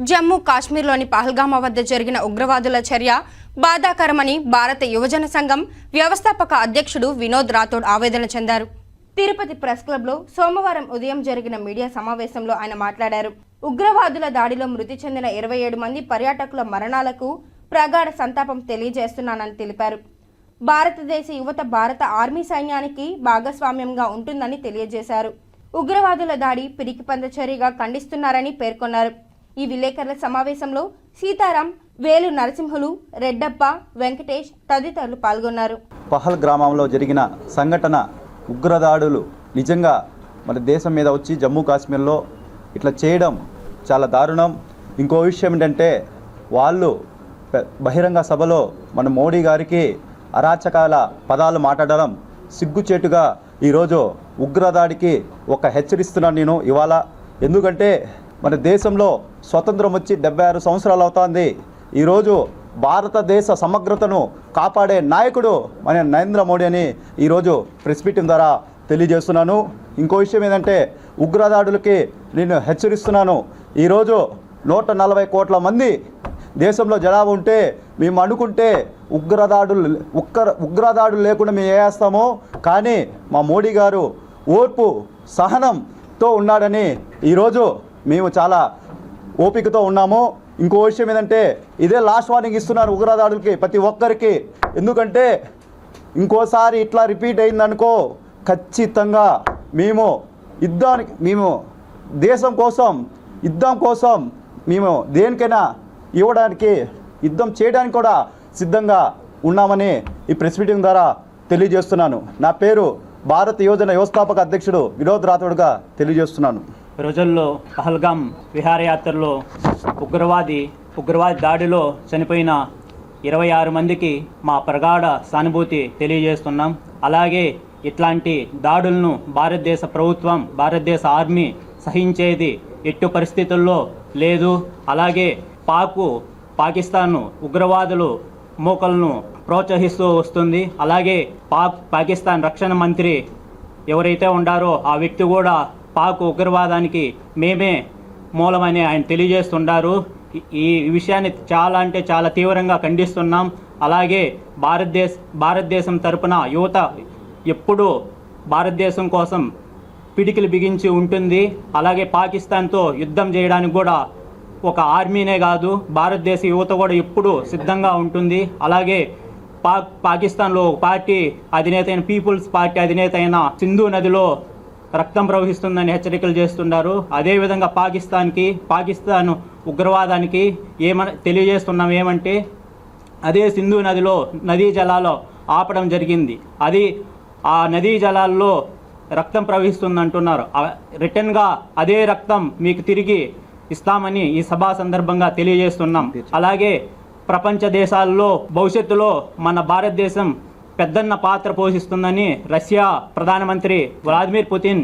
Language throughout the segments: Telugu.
జమ్మూ కాశ్మీర్లోని పహల్గామా వద్ద జరిగిన ఉగ్రవాదుల చర్య బాధాకరమని భారత యువజన సంఘం వ్యవస్థాపక అధ్యక్షుడు వినోద్ రాథోడ్ ఆవేదన చెందారు. తిరుపతి ప్రెస్ క్లబ్లో సోమవారం ఉదయం జరిగిన మీడియా సమావేశంలో ఆయన మాట్లాడారు. ఉగ్రవాదుల దాడిలో మృతి చెందిన ఇరవై ఏడు మంది పర్యాటకుల మరణాలకు ప్రగాఢ సంతాపం తెలియజేస్తున్నానని తెలిపారు. భారతదేశ యువత భారత ఆర్మీ సైన్యానికి భాగస్వామ్యంగా ఉంటుందని తెలియజేశారు. ఉగ్రవాదుల దాడి పిరికిపంద చర్యగా ఖండిస్తున్నారని పేర్కొన్నారు. ఈ విలేకరుల సమావేశంలో సీతారాం వేలు నరసింహులు రెడ్డప్ప వెంకటేష్ తదితరులు పాల్గొన్నారు. పహల్ గ్రామంలో జరిగిన సంఘటన ఉగ్రదాడులు నిజంగా మన దేశం మీద వచ్చి జమ్మూ కాశ్మీర్లో ఇట్లా చేయడం చాలా దారుణం. ఇంకో విషయం ఏంటంటే వాళ్ళు బహిరంగ సభలో మన మోడీ గారికి అరాచకాల పదాలు మాట్లాడడం సిగ్గుచేటుగా ఈరోజు ఉగ్రదాడికి ఒక హెచ్చరిస్తున్నాను నేను ఇవాళ. ఎందుకంటే మన దేశంలో స్వతంత్రం వచ్చి డెబ్బై ఆరు సంవత్సరాలు అవుతోంది. ఈరోజు భారతదేశ సమగ్రతను కాపాడే నాయకుడు మన నరేంద్ర మోడీ అని ఈరోజు ప్రెస్ మీటింగ్ ద్వారా తెలియజేస్తున్నాను. ఇంకో విషయం ఏంటంటే ఉగ్రదాడులకి నేను హెచ్చరిస్తున్నాను. ఈరోజు నూట నలభై కోట్ల మంది దేశంలో జనాభా ఉంటే మేము అనుకుంటే ఉగ్రదాడులు ఉగ్ర ఉగ్రదాడులు లేకుండా మేము వేస్తామో కానీ మా మోడీ గారు ఓర్పు సహనంతో ఉన్నాడని ఈరోజు మేము చాలా ఓపికతో ఉన్నాము. ఇంకో విషయం ఏంటంటే ఇదే లాస్ట్ వార్నింగ్ ఇస్తున్నారు ఉగ్రదాడులకి ప్రతి ఒక్కరికి. ఎందుకంటే ఇంకోసారి ఇట్లా రిపీట్ అయిందనుకో ఖచ్చితంగా మేము యుద్ధానికి మేము దేశం కోసం యుద్ధం కోసం మేము దేనికైనా ఇవ్వడానికి యుద్ధం చేయడానికి కూడా సిద్ధంగా ఉన్నామని ఈ ప్రెస్ మీటింగ్ ద్వారా తెలియజేస్తున్నాను. నా పేరు భారత యోజన వ్యవస్థాపక అధ్యక్షుడు వినోద్ రాథోడ్గా తెలియజేస్తున్నాను. రోజుల్లో పహల్గాం విహారయాత్రలో ఉగ్రవాది ఉగ్రవాది దాడిలో చనిపోయిన ఇరవై ఆరు మందికి మా ప్రగాఢ సానుభూతి తెలియజేస్తున్నాం. అలాగే ఇట్లాంటి దాడులను భారతదేశ ప్రభుత్వం భారతదేశ ఆర్మీ సహించేది ఎట్టు పరిస్థితుల్లో లేదు. అలాగే పాకు పాకిస్తాన్ ఉగ్రవాదులు మూకలను ప్రోత్సహిస్తూ వస్తుంది. అలాగే పాక్ పాకిస్తాన్ రక్షణ మంత్రి ఎవరైతే ఉండారో ఆ వ్యక్తి కూడా పాక్ ఉగ్రవాదానికి మేమే మూలమని ఆయన తెలియజేస్తున్నారు ఈ- విషయాన్ని చాలా అంటే చాలా తీవ్రంగా ఖండిస్తున్నాం. అలాగే భారతదేశ భారతదేశం తరపున యువత ఎప్పుడూ భారతదేశం కోసం పిడికిలు బిగించి ఉంటుంది. అలాగే పాకిస్తాన్తో యుద్ధం చేయడానికి కూడా ఒక ఆర్మీనే కాదు భారతదేశ యువత కూడా ఎప్పుడూ సిద్ధంగా ఉంటుంది. అలాగే పాక్ పాకిస్తాన్లో పార్టీ అధినేత అయిన పీపుల్స్ పార్టీ అధినేత అయిన సింధు నదిలో రక్తం ప్రవహిస్తుందని హెచ్చరికలు చేస్తున్నారు అదేవిధంగా పాకిస్తాన్కి పాకిస్తాన్ ఉగ్రవాదానికి ఏమన తెలియజేస్తున్నాం ఏమంటే అదే సింధు నదిలో నదీ జలాలు ఆపడం జరిగింది. అది ఆ నదీ జలాల్లో రక్తం ప్రవహిస్తుంది అంటున్నారు రిటర్న్గా అదే రక్తం మీకు తిరిగి ఇస్తామని ఈ సభా సందర్భంగా తెలియజేస్తున్నాం. అలాగే ప్రపంచ దేశాల్లో భవిష్యత్తులో మన భారతదేశం పెద్దన్న పాత్ర పోషిస్తుందని రష్యా ప్రధానమంత్రి వ్లాదిమిర్ పుతిన్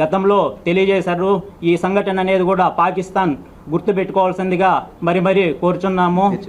గతంలో తెలియజేశారు. ఈ సంఘటన అనేది కూడా పాకిస్తాన్ గుర్తుపెట్టుకోవాల్సిందిగా మరి మరి కోరుచున్నాము.